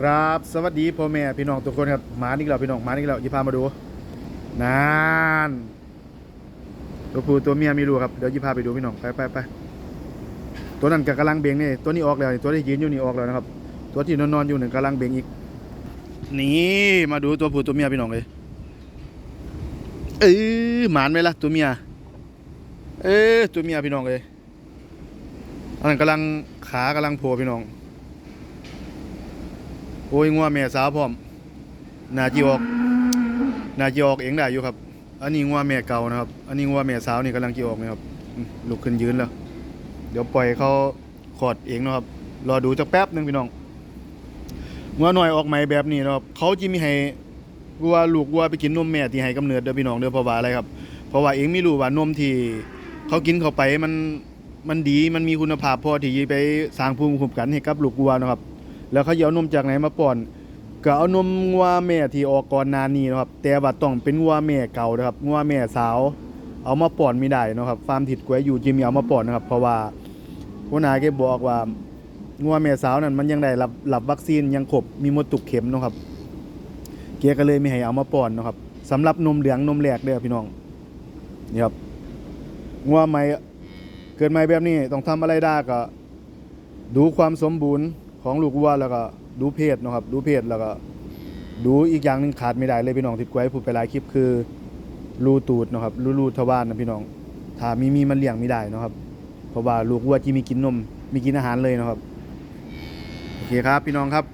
ครับสวัสดีพ่อแม่พี่น้องทุกคนครับมานี่เราพี่น้องมานี่เรายิพามาดูนานตัวผู้ตัวเมียมีรูครับเดี๋ยวยิพาไปดูพี่น้องไปไปไปตัวนั้นก็กำลังเบ่งนี่ตัวนี้ออกแล้วนี่ตัวที่ยืนอยู่นี่ออกแล้วนะครับ ตัวที่นอนนอนๆอยู่หนึ่งกำลังเบ่งอีกนี่มาดูตัวผู้ตัวเมียพี่น้องเลยเออหมานไหมล่ะตัวเมียเออตัวเมียพี่น้องเลยอันนั้นกำลังขากำลังโผล่พี่น้อง โอ้ยงัวแม่สาวพร้อมนาจีออกนาจีออกเองได้อยู่ครับ อันนี้งัวแม่เก่านะครับ อันนี้งัวแม่สาวนี่กำลังจีออกนะครับลุกขึ้นยืนแล้ว เดี๋ยวปล่อยเขาขอดเองนะครับ รอดูจักแป๊บหนึงพี่น้องงัวหน่อยออกใหม่แบบนี้นะครับ เขาจะมีให้วัวลูกวัวไปกินนมแม่ที่ให้กำเนิดเด้อพี่น้องเด้อเพราะว่าอะไรครับ เพราะว่าเองไม่รู้ว่านมที่เขากินเข้าไปมันมันดีมันมีคุณภาพพอที่จะไปสร้างภูมิคุ้มกันให้กับลูกวัวนะครับ แล้วเขาจะเอานมจากไหนมาป้อนก็เอานมงัวแม่ที่ออกก่อนหนานี้นะครับ แต่ว่าต้องเป็นงัวแม่เก่านะครับงัวแม่สาว เอามาป้อนไม่ได้นะครับฟาร์มถิดกล้วยอยู่จิมีเอามาป้อนนะครับ เพราะว่าหัวหน้าแกบอกว่างัวแม่สาวนั้นมันยังได้รับรับวัคซีนยังครบมีมดตุกเข็มนะครับเกียก็เลยไม่ให้เอามาป้อนนะครับสำหรับนมเหลืองนมแหลกเด้อพี่น้องนี่ครับงัวใหม่เกิดใหม่แบบนี้ต้องทำอะไรได้ก็ดูความสมบูรณ์ ของลูกวัวแล้วก็ดูเพศนะครับ ดูเพศแล้วก็ดูอีกอย่างหนึ่งขาดไม่ได้เลยพี่น้องติดไว้พูดไปหลายคลิปคือรูตูดนะครับรูรูทวารนะพี่น้องถ้ามีมีมันเลี้ยงไม่ได้นะครับ เพราะว่าลูกวัวที่มีกินนมมีกินอาหารเลยนะครับโอเคครับ พี่น้องครับ